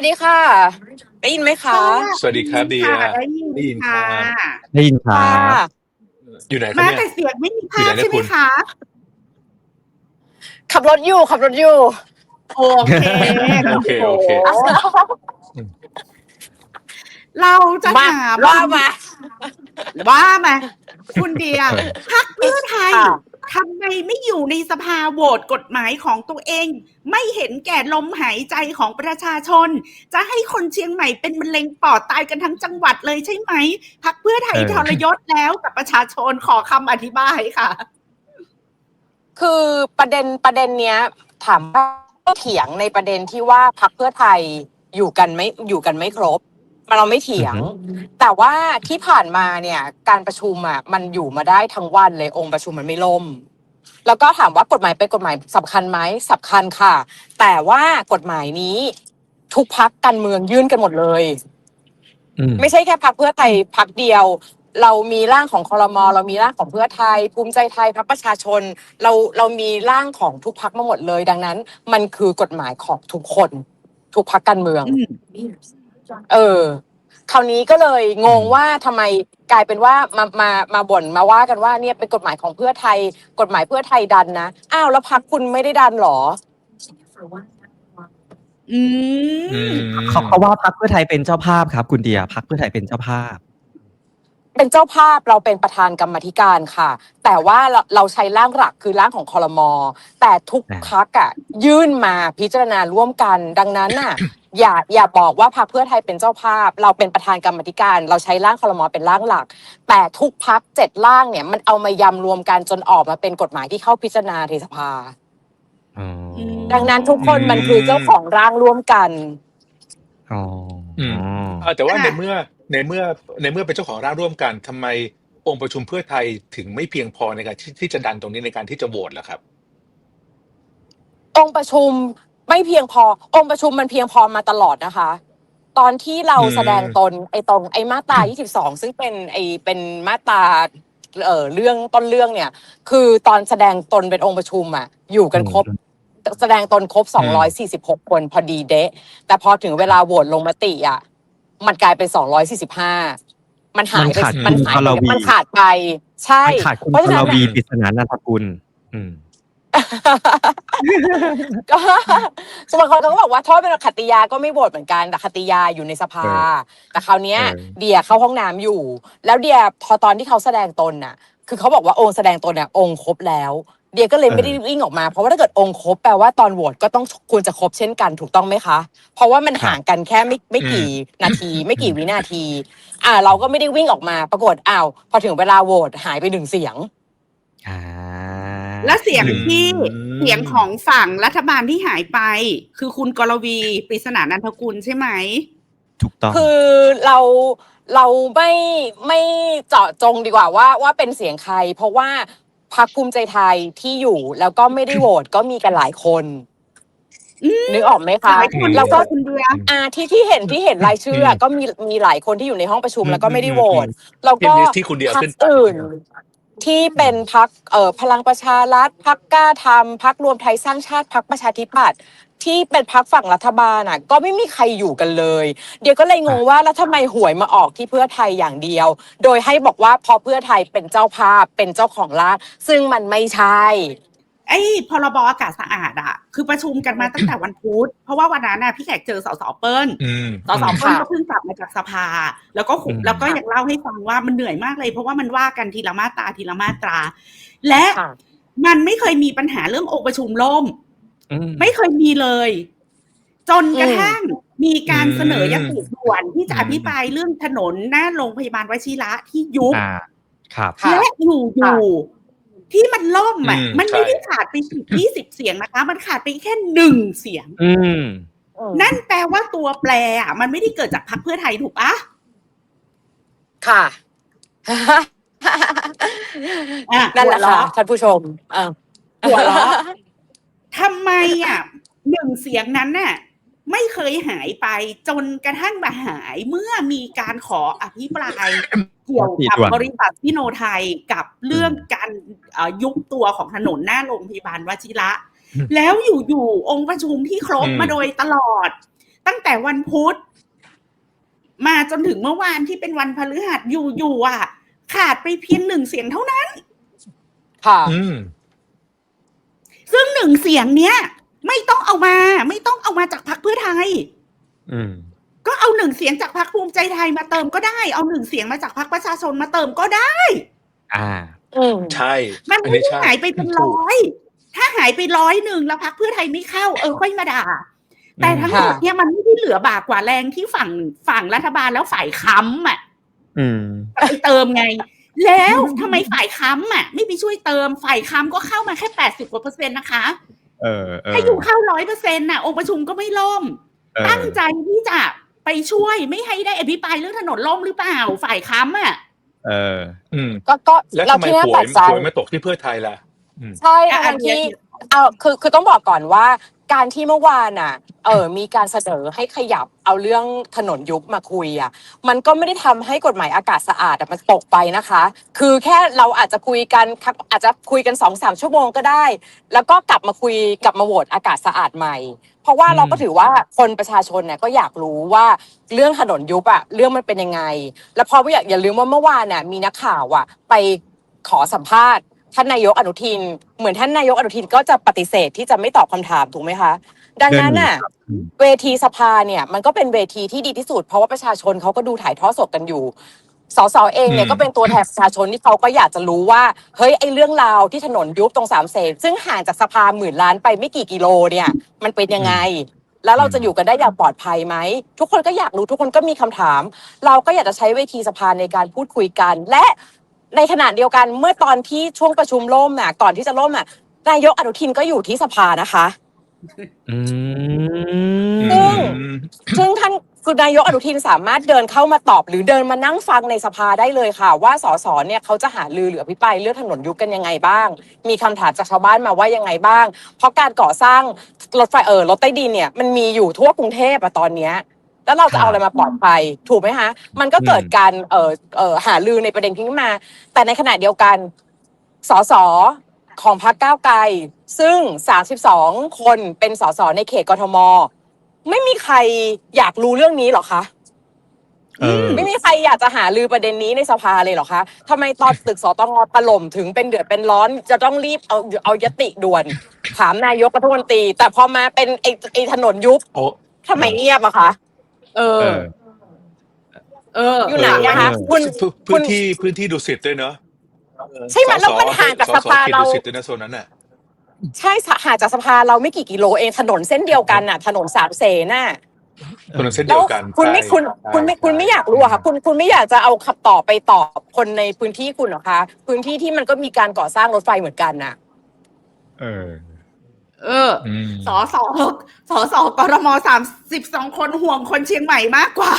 วัสดีค่ะ ได้ยินไหมคะสวัสดีครับเดียค่ะ ได้ยินได้ยินค่ะครับได้ยินครัค่ะบอยู่ไหนครับมาเนี่ยแต่เสียงไม่มีภาพอยู่ไหนเนี่ยใช่ไหมคุณคะ ขับรถอยู่ขับรถอยู่ โอเคโอเคโอเคเราจะมาถามว่ามาว่ามาคุณเดียพักเพื่อไทย ค่ะ ทำไมไม่อยู่ในสภาโหวตกฎหมายของตัวเอง ไม่เห็นแก่ลมหายใจของประชาชน จะให้คนเชียงใหม่เป็นมะเร็งปอดตายกันทั้งจังหวัดเลยใช่ไหมพักเพื่อไทยเออทรยศแล้วกับประชาชนขอคำอธิบายค่ะ คือประเด็นประเด็นเนี้ย ถามว่าเถียงในประเด็นที่ว่าพักเพื่อไทยอยู่กันไม่อยู่กันไม่ครบ มันเราไม่เถียง แต่ว่าที่ผ่านมาเนี่ยการประชุมอะมันอยู่มาได้ทั้งวันเลยองค์ประชุมมันไม่ล่ม แล้วก็ถามว่ากฎหมายเป็นกฎหมายสำคัญไหมสำคัญค่ะ แต่ว่ากฎหมายนี้ทุกพักการเมืองยื่นกันหมดเลย อืม ไม่ใช่แค่พักเพื่อไทยพักเดียว เรามีร่างของคอรมอเรามีร่างของเพื่อไทย ภูมิใจไทยพักประชาชน เราเรามีร่างของทุกพักมาหมดเลย ดังนั้น มันคือกฎหมายของทุกคน ทุกพักการเมือง อืม เออ คราวนี้ก็เลยงงว่าทำไมกลายเป็นว่ามามามาบ่นมาว่ากันว่าเนี่ยเป็นกฎหมายของเพื่อไทย กฎหมายเพื่อไทยดันนะอ้าวแล้วพักคุณไม่ได้ดันเหรอ อือืมมเขาเขาว่าพักเพื่อไทยเป็นเจ้าภาพครับ คุณเดียพักเพื่อไทยเป็นเจ้าภาพ เป็นเจ้าภาพเราเป็นประธานกรรมาธิการค่ะ แต่ว่าเราเราใช้ร่างหลักคือร่างของคอรมอแต่ทุกอ่าพักอะยื่นมาพิจารณาร่วมกัน ดังนั้นน่ะ อย่าอย่าบอกว่าพรรคเพื่อไทยเป็นเจ้าภาพ เราเป็นประธานกรรมาธิการ เราใช้ร่างคอรมอเป็นร่างหลัก แต่ทุกพักเจ็ดร่างเนี่ยมันเอามายำรวมกันจนออกมาเป็นกฎหมายที่เข้าพิจารณาในสภา อ๋อดังนั้นทุกคนอืมมันคือเจ้าของร่างร่วมกัน อ๋ออืมอ๋อ เออแต่ว่าค่ะ ในเมื่อ ในเมื่อในเมื่อเป็นเจ้าของร่างร่วมกันทำไมองค์ประชุมเพื่อไทยถึงไม่เพียงพอในการที่ที่จะดันตรงนี้ในการที่จะโหวตล่ะครับ องค์ประชุมไม่เพียงพอ องค์ประชุมมันเพียงพอมาตลอดนะคะ ตอนที่เราอืม แสดงตนไอ้ตรงไอ้มาตรา22 ซึ่งเป็นไอ้เป็นมาตราเอ่อเรื่องต้นเรื่องเนี่ย คือตอนแสดงตนเป็นองค์ประชุมอะอยู่กันครบ แสดงตนครบ 246 คนพอดีเดะแต่พอถึงเวลาโหวตลงมติอะ มันกลายเป็น245มันหายไปมันขาดมันหายคุณไปกรวีมันขาดไป ใช่มันขาดคุณเพราะกฉะรนั้นวีน่ะปริศนานันทกุลอืมก็สมคนเขาก็บอกว่าโทษเป็นขัตติยาก็ไม่โหวตเหมือนกันแต่ขัตติยาอยู่ในสภาเออแต่คราวเนี้ยเออเดียเข้าห้องน้ำอยู่ แล้วเดียพอตอนที่เขาแสดงตนน่ะ คือเขาบอกว่าองค์แสดงตนเนี่ยองค์ครบแล้ว เดียก็เลยไม่ได้วิ่งออกมา เพราะว่าถ้าเกิดองค์ครบแปลว่าตอนโหวตก็ต้องควรจะครบเช่นกันถูกต้องไหมคะ เพราะว่ามันห่างกันแค่ไม่ไม่กี่นาที ไม่กี่วินาที อ่า เราก็ไม่ได้วิ่งออกมา ปรากฏอ้าวพอถึงเวลาโหวตหายไปหนึ่งเสียงอ่าและเสียงที่อืมเสียงของฝั่งรัฐบาลที่หายไป คือคุณกรวีปริศนานันทกุลใช่ไหมถูกต้องคือเราเราไม่ไม่เจาะจงดีกว่าว่าว่าเป็นเสียงใคร เพราะว่า พรรคภูมิใจไทยที่อยู่แล้วก็ไม่ได้โหวตก็มีกันหลายคนอืมนึกออกไหมหคะลายคนแล้วก็คุณเดียอ่าที่ที่เห็นที่เห็นรายชื่ออะก็มีมีหลายคนที่อยู่ในห้องประชุมแล้วก็ไม่ได้โหวตแล้วที่ก็ลิสต์ที่คุณเดียพรรขึ้คนไปอื่น ที่เป็นพักเอ่อพลังประชารัฐพักกล้าทำพักรวมไทยสร้างชาติพักประชาธิปัตย์ที่เป็นพักฝั่งรัฐบาลอะ ก็ไม่มีใครอยู่กันเลย เดี๋ยวก็เลยงงว่าแล้วทำไมหวยมาออกที่เพื่อไทยอย่างเดียว โดยให้บอกว่าพอเพื่อไทยเป็นเจ้าภาพเป็นเจ้าของร้านซึ่งมันไม่ใช่ ไอ้พรบอากาศสะอาดอะคือประชุมกันมาตั้งแต่วันพุธเพราะว่าวันนั้นน่ะพี่แขกเจอสสเปิ้ลอืมสสเปิ้ลค่ะก็เพิ่งกลับมาจากสภา แล้วก็ขุแล้วก็ยังเล่าให้ฟังว่ามันเหนื่อยมากเลย เพราะว่ามันว่ากันทีละมาตราทีละมาตรา และค่ะมันไม่เคยมีปัญหาเรื่ององค์ประชุมล่มอืมไม่เคยมีเลย จนกระทั่งมีการเสนอยติด่วนที่จะอภิปรายเรื่องถนนหน้าโรงพยาบาลวชิระที่ยุบอ่าครับค่ะและอยู่อยู่ ที่มันล่มอะอืมมันไม่ใช่ได้ขาดไปสิบยี่สิบเสียงนะคะ มันขาดไปแค่หนึ่งเสียงอืมนั่นแปลว่าตัวแปรอะ มันไม่ได้เกิดจากพรรคเพื่อไทยถูกปะค่ะอะนั่นแหละหัวค่ะเราะท่านผู้ชมอ่าหัวเราะทำไมอะหนึ่งเสียงนั้นน่ะ ไม่เคยหายไปจนกระทั่งมาหายเมื่อมีการขออภิปรายเกี่ยวกับบริษัทพิโนไทยกับเรื่องการเอ่อยุบตัวของถนนหน้าโรงพยาบาลวชิระอืมแล้วอยู่ๆองค์ประชุมที่ครบอืมมาโดยตลอดตตั้งแต่วันพุธมาจนถึงเมื่อวานที่เป็นวันพฤหัสอยู่อยู่ๆอะ ขาดไปเพียงหนึ่งเสียงเท่านั้น ค่ะอืมซึ่งหนึ่งเสียงเนี้ย ไม่ต้องเอามา ไม่ต้องเอามาจากพรรคเพื่อไทย อืม ก็เอาหนึ่งเสียงจากพรรคภูมิใจไทยมาเติมก็ได้ เอาหนึ่งเสียงมาจากพรรคประชาชนมาเติมก็ได้ อ่า อืมใช่มันอันไม่นี้ได้ใช่ หายไปเป็นร้อย ถ้าหายไปร้อยหนึ่งแล้วพรรคเพื่อไทยไม่เข้า เออค่อยมาด่า แต่ทั้งหมดค่ะเนี่ยมันไม่ได้เหลือบากกว่าแรงที่ฝั่งฝั่งรัฐบาลแล้วฝ่ายค้ำอะอืม ไปเติมไง แล้วทำไมฝ่ายค้ำอะ ไม่ไปช่วยเติมฝ่ายค้ำก็เข้ามาแค่แปดสิบกว่าเปอร์เซ็นต์นะคะเออเออ ถ้าอยู่เข้าร้อยเปอร์เซ็นต์น่ะองค์ประชุมก็ไม่ล่มเออตั้งใจที่จะไปช่วยไม่ให้ได้อภิปรายเรื่องถนนล่มหรือเปล่าฝ่ายค้ำอะเออ อืมก็ก็แล้วเราทำไมที่น่าหวแปลยกใจหวยไม่ตกที่เพื่อไทยล่ะอืมใช่อะอัทั้นงเนี้ยที่เอาคือคือต้องบอกก่อนว่า การที่เมื่อวานอะ เออมีการเสนอให้ขยับเอาเรื่องถนนยุบมาคุยอะ มันก็ไม่ได้ทำให้กฎหมายอากาศสะอาดอะมันตกไปนะคะ คือแค่เราอาจจะคุยกันครับอาจจะคุยกันสองสามชั่วโมงก็ได้ แล้วก็กลับมาคุยกลับมาโหวตอากาศสะอาดใหม่ เพราะว่าเราก็ถือว่าคนประชาชนเนี่ยก็อยากรู้ว่าเรื่องถนนยุบอะเรื่องมันเป็นยังไง แล้วพอไม่อย่าอย่าลืมว่าเมื่อวานน่ะมีนักข่าวอะไปขอสัมภาษณ์ ท่านนายกอนุทิน เหมือนท่านนายกอนุทินก็จะปฏิเสธที่จะไม่ตอบคำถามถูกไหมคะ ดังนั้นน่ะอืมเวทีสภาเนี่ยมันก็เป็นเวทีที่ดีที่สุด เพราะว่าประชาชนเขาก็ดูถ่ายทอดสดกันอยู่สสเองเนี่ยอืม ก็เป็นตัวแทนประชาชนที่เขาก็อยากจะรู้ว่าเฮ้ยไอ้เรื่องราวที่ถนนยุบตรงสามเสนซึ่งห่างจากสภาหมื่นล้านไปไม่กี่กิโลเนี่ย มันเป็นยังไง แล้วเราจะอยู่กันได้อย่างปลอดภัยไหม ทุกคนก็อยากรู้ทุกคนก็มีคำถาม เราก็อยากจะใช้เวทีสภาในการพูดคุยกัน และ ในขณะเดียวกันเมื่อตอนที่ช่วงประชุมล่มน่ะก่อนที่จะล่มน่ะนายกอนุทินก็อยู่ที่สภานะคะ อืซึ่งมอืมซึ่งท่านคือนายกอนุทินสามารถเดินเข้ามาตอบ หรือเดินมานั่งฟังในสภาได้เลยค่ะ ว่าสสเนี่ยเขาจะหาลือหรืออภิปรายเรื่องถนนยุบกันยังไงบ้าง มีคำถามจากชาวบ้านมาว่ายังไงบ้าง เพราะการก่อสร้างรถไฟเออรถใต้ดินเนี่ยมันมีอยู่ทั่วกรุงเทพอะตอนเนี้ย แล้วเราจะเอาอะไรมาปลอดภัยถูกไหมคะมันก็เกิดการเออเออหาลือในประเด็นขึ้นมา แต่ในขณะเดียวกันสสของพรรคก้าวไกล ซึ่ง 32 คนเป็นสสในเขตกทม ไม่มีใครอยากรู้เรื่องนี้หรอคะเออไม่มีใครอยากจะหาลือประเด็นนี้ในสภาเลยเหรอคะทำไมตอนตึกสตงถล่มถึงเป็นเดือดเป็นร้อน จะต้องรีบเอาเอายติด่วนถามนายกรัฐมนตรี แต่พอมาเป็นไอ้ไอ้ถนนยุบโอ้ทำไมเงียบอะคะ เอเอออ เอออยู่ไหนอะคะเออคุณ พื้นคุพื้ณนที่พื้นที่ดุสิตด้วยเนอะเออใช่ไหมแล้วมันห่างจากสสภาเขตเราดุสิตด้วยนะโซนนั้นน่ะใช่หาจากสภาเราไม่กี่กิโลเองถนนเส้นเดียวกันน่ะ ถนนสามเสนน่ะถนนเส้นแล้เดียววกันคุณไม่ใช่คุณใช่คุณไม่คุณไม่อยากรู้อะคะคุณคุณไม่อยากจะเอาคำตอบไปตอบคนในพื้นที่คุณเหรอคะ พื้นที่ที่มันก็มีการก่อสร้างรถไฟเหมือนกันน่ะ เออ เอออืมสอสอสอสอกรมสามสิบสองคนห่วงคนเชียงใหม่มากกว่า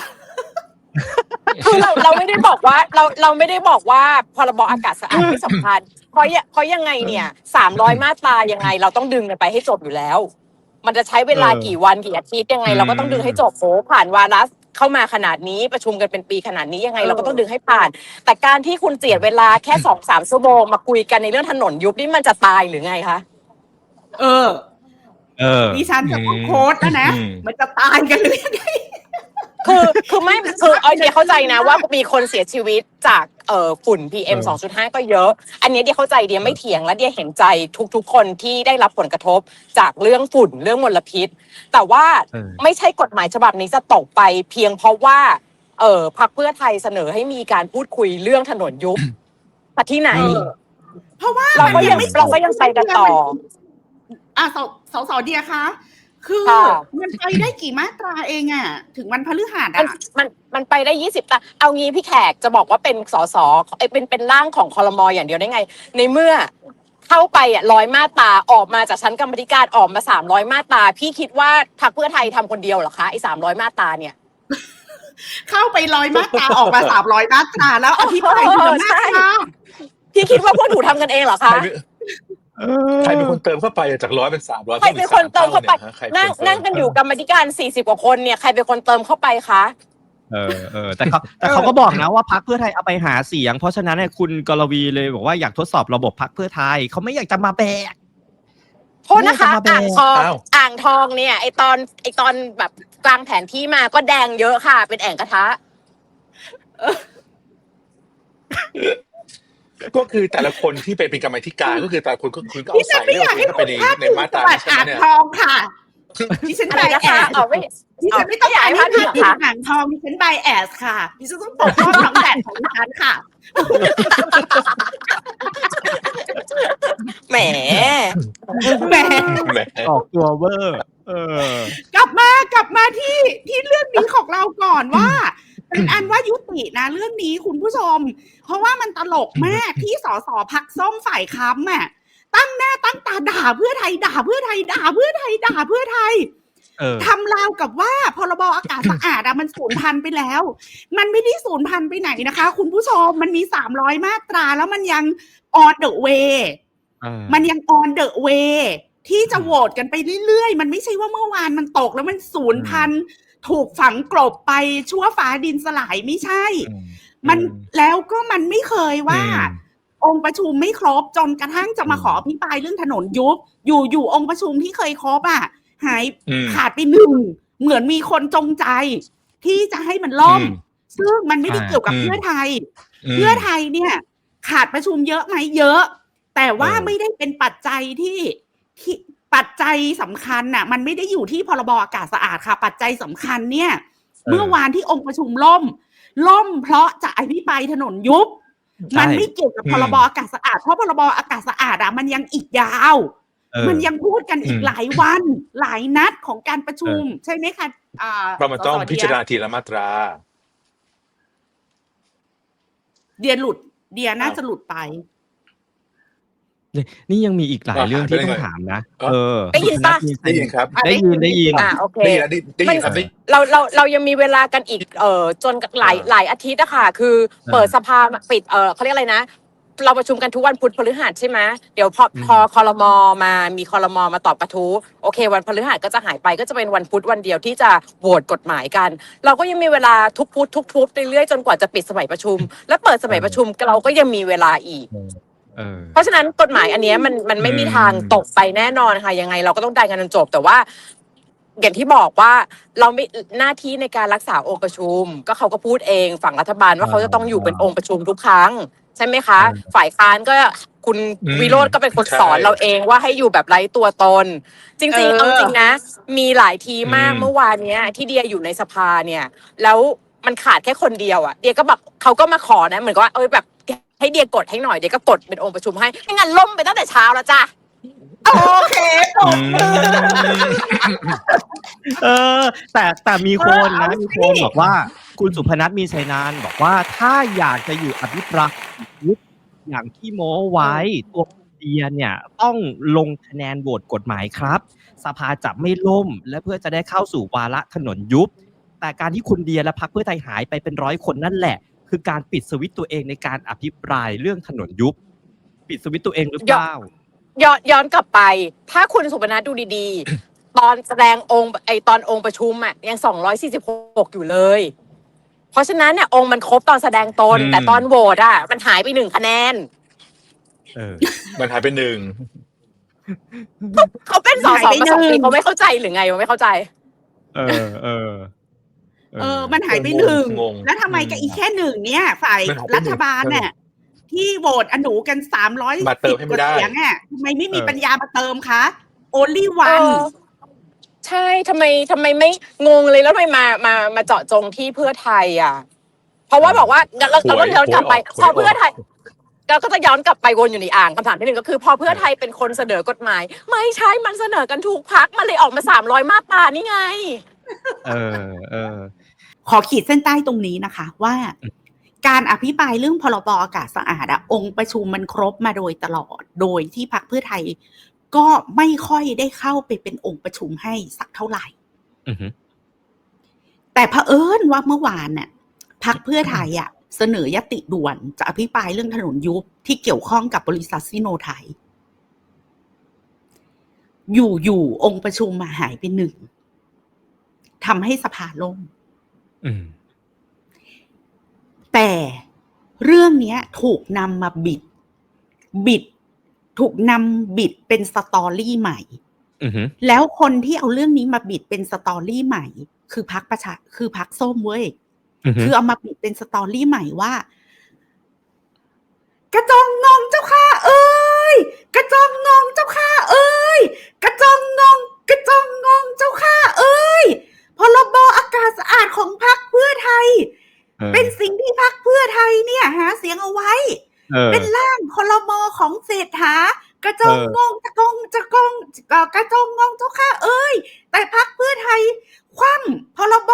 คือเราเราไม่ได้บอกว่าเราเราไม่ได้บอกว่าพรบอากาศสะอาดไม่สำคัญเพราะยเพราะยังไงเนี่ยสามร้อยมาตรายังไง เราต้องดึงกันไปให้จบอยู่แล้ว มันจะใช้เวลาเออกี่วันกี่อาทิตย์ยังไงอืมเราก็ต้องดึงให้จบโอ้ผ่านวาระเข้ามาขนาดนี้ประชุมกันเป็นปีขนาดนี้ยังไงเออเราก็ต้องดึงให้ผ่าน แต่การที่คุณเจียดเวลาแค่สองสามชั่วโมงมาคุยกันในเรื่องถนนยุบนี่มันจะตายหรือไงคะ เออ เออ ดิฉันจะต้องโค้ดแล้วนะ อืม มันจะตายกันหรือยังไง คือคือไม่คือเอาเดียเข้าใจนะว่ามีคนเสียชีวิตจากเอ่อฝุ่น PM เออ 2.5 ก็เยอะ อันนี้เดียเข้าใจเดียไม่เถียงและเดียเห็นใจทุกๆ คนที่ได้รับผลกระทบจากเรื่องฝุ่นเรื่องมลพิษ แต่ว่าเออ ไม่ใช่กฎหมายฉบับนี้จะตกไปเพียงเพราะว่าเออพรรคเพื่อไทยเสนอให้มีการพูดคุยเรื่องถนนยุบแต่ที่ไหน เออ เพราะว่าเราก็มันยังไม่เราก็ยังไปกันต่อ อะสสสเดียคะคือค่ะมันไปได้กี่มาตราเองอะถึงวันพฤหัสมันอะมันมันไปได้ยี่สิบตาเอางี้พี่แขกจะบอกว่าเป็นสสเอ้ยเป็นเป็นร่างของคอรมออย่างเดียวได้ไง ในเมื่อเข้าไปอะร้อยมาตราออกมาจากชั้นกรรมธิการออกมาสามร้อยมาตราพี่คิดว่าพรรคเพื่อไทยทำคนเดียวเหรอคะไอ้สามร้อยมาตราเนี่ยเข้าไปร้อยมาตราออกมาสามร้อยมาตราแล้วอภิปรายทีละมาตราพี่คิดว่าพวกหนูทำกันเองเหรอใครคะเป็น ใครเป็นคนเติมเข้าไปจากร้อยเป็นสามร้อยใครเป็นคนเติมเข้าไปนั่งนั่งกันอยู่กักรรมธิการสี่สิบกว่าคนเนี่ยใครเป็นคนเติมเข้าไปคะเออเออแต่เขาแต่เขาก็บอกนะว่าพักเพื่อไทยเอาไปหาเสียง เพราะฉะนั้นเนี่ยคุณกรวีเลยบอกว่าอยากทดสอบระบบพักเพื่อไทยเขาไม่อยากจะมาแบกโทษนะคะโอ้จะมาแบกอ่างทองอ้าวอ่างทองเนี่ยไอตอนไอตอนแบบกลางแผนที่มาก็แดงเยอะค่ะ เป็นแอ่งกระทะ ก็คือแต่ละคนที่เป็นเป็นกรรมาธิการก็คือแต่ละคนก็คุณก็เอาที่ฉัใส่นไม่เรื่องอยากของคุณให้เข้าไปคุณในพลาดในพิงมาตจัรางหวัดใช่ไหมอ่างเนี่ย ทองค่ะที่ฉันอะใบไรนะแอคะสเอาไม่ ดิฉันไม่ต้องการให้เอาพาดไม่พิงค่ะอ่างทองดิฉันใบแอสค่ะดิฉันต้องปกป้องน้องแดดของดิฉันค่ะแหม แหมแหมออกตัวเวอร์ เออกลับมากลับมาที่ที่เรื่องนี้ของเราก่อนว่า เป็นอันว่ายุตินะ เรื่องนี้คุณผู้ชม เพราะว่ามันตลกมากที่สสพักส้มฝ่ายค้ำอะตั้งหน้าตั้งตาด่าเพื่อไทยด่าเพื่อไทยด่าเพื่อไทยด่าเพื่อไทยเออทำราวกับว่าพรบอากาศสะอาดอะมันสูญพันธุ์ไปแล้ว มันไม่ได้สูญพันธุ์ไปไหนนะคะ คุณผู้ชมมันมีสามร้อยมาตราแล้วมันยัง on the way เออมันยัง on the way ที่จะโหวตกันไปเรื่อยๆ มันไม่ใช่ว่าเมื่อวานมันตกแล้วมันสูญพันธุ์ ถูกฝังกลบไปชั่วฟ้าดินสลายไม่ใช่อืมมันอืมแล้วก็มันไม่เคยว่าอืมองค์ประชุมไม่ครบจนกระทั่งจะมาอืมขออภิปรายเรื่องถนนยุบ อยู่อยู่องค์ประชุมที่เคยครบอะ หายอืมขาดไปหนึ่งเหมือนมีคนจงใจ ที่จะให้มันล่มอืมซึ่งมันไม่ได้ใช่เกี่ยวกับอืมเพื่อไทยมเพื่อไทยเนี่ย ขาดประชุมเยอะไหมเยอะ แต่ว่าเออไม่ได้เป็นปัจจัยที่ที่ ปัจจัยสำคัญน่ะ มันไม่ได้อยู่ที่พรบอากาศสะอาดค่ะ ปัจจัยสำคัญเนี่ย เมื่อวานที่องค์ประชุมล่ม ล่มเพราะจะอภิปรายถนนยุบใช่มันไม่เกี่ยวกับอืมพรบอากาศสะอาดเพราะพรบอากาศสะอาดอะมันยังอีกยาวเออมันยังพูดกันอีกอืมหลายวัน หลายนัดของการประชุม ใช่ไหมคะอ่าเพราะมันต้องสสพิจารณาทีละมาตรา เดียหลุด เดียน่าอ้าวจะหลุดไป นี่ยังมีอีกหลายอะเรื่องที่ได้ต้องไงถามนะอ๋อเออได้ยินปะ ได้ยินครับ ได้ยินได้ยิน อ่าโอเค ได้ยินแล้วได้ได้ยินครับได้เราเราเรายังมีเวลากันอีกเอ่อจนหลายเออหลายอาทิตย์อะค่ะ คือเปิดสภาปิดเออเขาเรียกอะไรนะ เราประชุมกันทุกวันพุธพฤหัสใช่ไหมเดี๋ยวพออืมพอคอรมอมามีคอรมอมาตอบกระทู้โอเค วันพฤหัสก็จะหายไปก็จะเป็นวันพุธวันเดียวที่จะโหวตกฎหมายกัน เราก็ยังมีเวลาทุกพุธทุกพุธเรื่อยๆจนกว่าจะปิดสมัยประชุม และเปิดสมัยประชุมเราก็ยังมีเวลาอีก เออเพราะฉะนั้นกฎหมายอันเนี้ยมันมันไม่มีทางตกไปแน่นอนค่ะ ยังไงเราก็ต้องได้กันจนจบ แต่ว่า อย่างที่บอกว่าเราไม่หน้าที่ในการรักษาองค์ประชุม ก็เขาก็พูดเองฝั่งรัฐบาลว่าอ่าเขาจะต้องอยู่เป็นองค์ประชุมทุกครั้ง ใช่ไหมคะอืมฝ่ายค้านก็คุณอืมวิโรธก็เป็นคนใช่สอนเราเองว่าให้อยู่แบบไร้ตัวตน จริงเอๆอเอาจริงนะ มีหลายทีมากอืม เมื่อวานเนี้ย ที่เดียอยู่ในสภาเนี่ย แล้วมันขาดแค่คนเดียวอะ เดียก็แบบเขาก็มาขอนะ เหมือนกับว่าเออแบบ ให้เดียกดให้หน่อยเดียก็กดเป็นองค์ประชุมให้ไม่งั้นล่มไปตั้งแต่เช้าแล้วจ้ะโอเคปรบมือเออ แต่แต่มีคนนะเออเอาสิมีคนบอกว่า คุณสุพนัทมีชัยนานบอกว่าถ้าอยากจะอยู่อภิปรายยุบอย่างที่โม้ไว้ตัวเดียเนี่ย ต้องลงคะแนนโหวตกฎหมายครับ สภาจะไม่ล่ม และเพื่อจะได้เข้าสู่วาระถนนยุบ แต่การที่คุณเดียและพรรคเพื่อไทยหายไปเป็นร้อยคนนั่นแหละ คือการปิดสวิตช์ตัวเองในการอภิปรายเรื่องถนนยุบ ปิดสวิตช์ตัวเองหรือเปล่าย้อนย้อนกลับไป ถ้าคุณสุพนัทดูดีๆ ตอนแสดงองค์ไอตอนองค์ประชุมอะยัง246อยู่เลย เพราะฉะนั้นเนี่ยองค์มันครบตอนแสดงตนอืมแต่ตอนโหวตอะ มันหายไปหนึ่งคะแนนเออมันหายไปหนึ่งเขาเป็นสอสหาอยไปมาสองหนึ่ปีงเขาไม่เข้าใจหรือไงวะไม่เข้าใจ เออเออ เออ มันหายไปหนึ่งงงแล้วทำไมกับอีกแค่หนึ่งเนี่ย ฝ่ายมันหายไปหนึ่งรัฐบาลเนี่ยที่โหวตอนุกันสามร้อยมาเติสิมบให้กไม่ว่าได้เสียงอะทำไมไม่มีเออปัญญามาเติมคะ only เอ one อใช่ทำไมทำไมไม่งงเลยแล้วทำไมมามามาเจาะจงที่เพื่อไทยอะ เพราะว่าบอกว่าเราเราเราก็ย้อนกลับไปหวยออกพอเพื่อไทยเราก็จะย้อนกลับไปวนอยู่ในอ่างคำถามที่หนึ่งก็คือ พอเพื่อไทยเป็นคนเสนอกฎหมาย ไม่ใช่มันเสนอกันถูกพักมันเลยออกมาสามร้อยมาตรานี่ไง เออเออ ขอขีดเส้นใต้ตรงนี้นะคะ ว่าการอภิปรายเรื่องพรบอากาศสะอาดอะองค์ประชุมมันครบมาโดยตลอด โดยที่พักเพื่อไทย ก็ไม่ค่อยได้เข้าไปเป็นองค์ประชุมให้สักเท่าไหร่อือหือแต่เผอิญว่าเมื่อวานน่ะพักเพื่อไทยอะเสนอยติด่วนจะอภิปรายเรื่องถนนยุบที่เกี่ยวข้องกับบริษัทซิโนไทย อยู่อยู่องค์ประชุมมาหายไปหนึ่งทำให้สภาล่ม อืม แต่เรื่องเนี้ย ถูกนำมาบิด บิด ถูกนำบิดเป็นสตอรี่ใหม่อือหือแล้วคนที่เอาเรื่องนี้มาบิดเป็นสตอรี่ใหม่ คือพักประชา คือพักส้มเว้ยอือหืคืออเอามาบิดเป็นสตอรี่ใหม่ว่า กระจองงองเจ้าค่ะ เอ้ยกระจองงองเจ้าค่ะ เอ้ยกระจองงองกระจองงองเจ้าค่ะ เอ้ย พรบอากาศสะอาดของพักเพื่อไทยออเป็นสิ่งที่พักเพื่อไทยเนี่ยหาเสียงเอาไว้เออเป็นร่างพรบของเศรษฐากระจองเอององจะกองจะกองกระจองงองเจ้าค่ะเอ้ย แต่พักเพื่อไทย คว่ำพรบ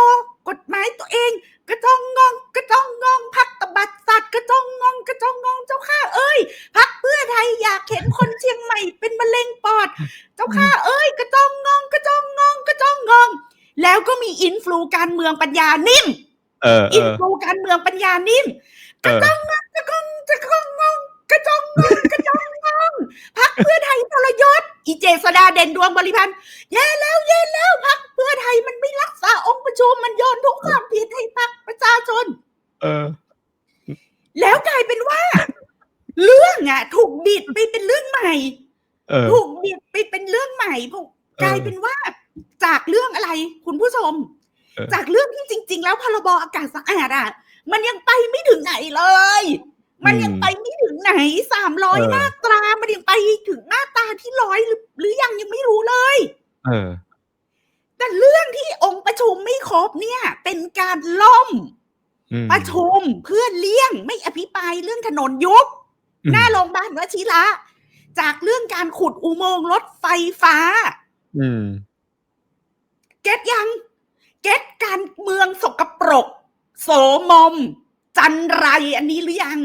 กฎหมายตัวเอง กระจองงองกระจองงองพักตบัดสัตว์กระจองงองกระจองงองเจ้าค่ะเอ้ยพักเพื่อไทยอยากเห็นคนเชียงใหม่เป็นมะเร็งปอด เจ้าค่ะเอ้ย กระจองงองกระจองงองกระจองงอง แล้วก็มีอินฟลูการเมืองปัญญานิ่มเออเออินอฟลูการเมืองปัญญานิ่มเออกระจองงกระจองงองกระจองงองกระจองงองพักเพื่อไทยทรยศอีเจษดาเด่นดวงบริพันธ์แย่แล้วแย่แล้วพักเพื่อไทยมันไม่รักษาองค์ประชุมมันโยนทุกความผิดให้พักประชาชน เออ แล้วกลายเป็นว่า เรื่องอะ ถูกบิดไปเป็นเรื่องใหม่เออถูกบิดไปเป็นเรื่องใหม่ผมกลายเป็นว่า จากเรื่องอะไรคุณผู้ชมเออจากเรื่องที่จริง ๆ แล้วพรบอากาศสะอาดอะ มันยังไปไม่ถึงไหนเลย มันยังไปไม่ถึงไหนสามร้อยเออมาตรา มันยังไปถึงมาตราที่ร้อยหรือหรือยังยังไม่รู้เลย เออ แต่เรื่องที่องค์ประชุมไม่ครบเนี่ย เป็นการล่มอืมประชุมเพื่อเลี่ยงไม่อภิปรายเรื่องถนนยุบอืมหน้าโรงพยาบาลวชิระจากเรื่องการขุดอุโมงค์รถไฟฟ้าอืมเก็ตยัง เก็ตการเมืองสกปรก โสมม จันไรอันนี้หรือยัง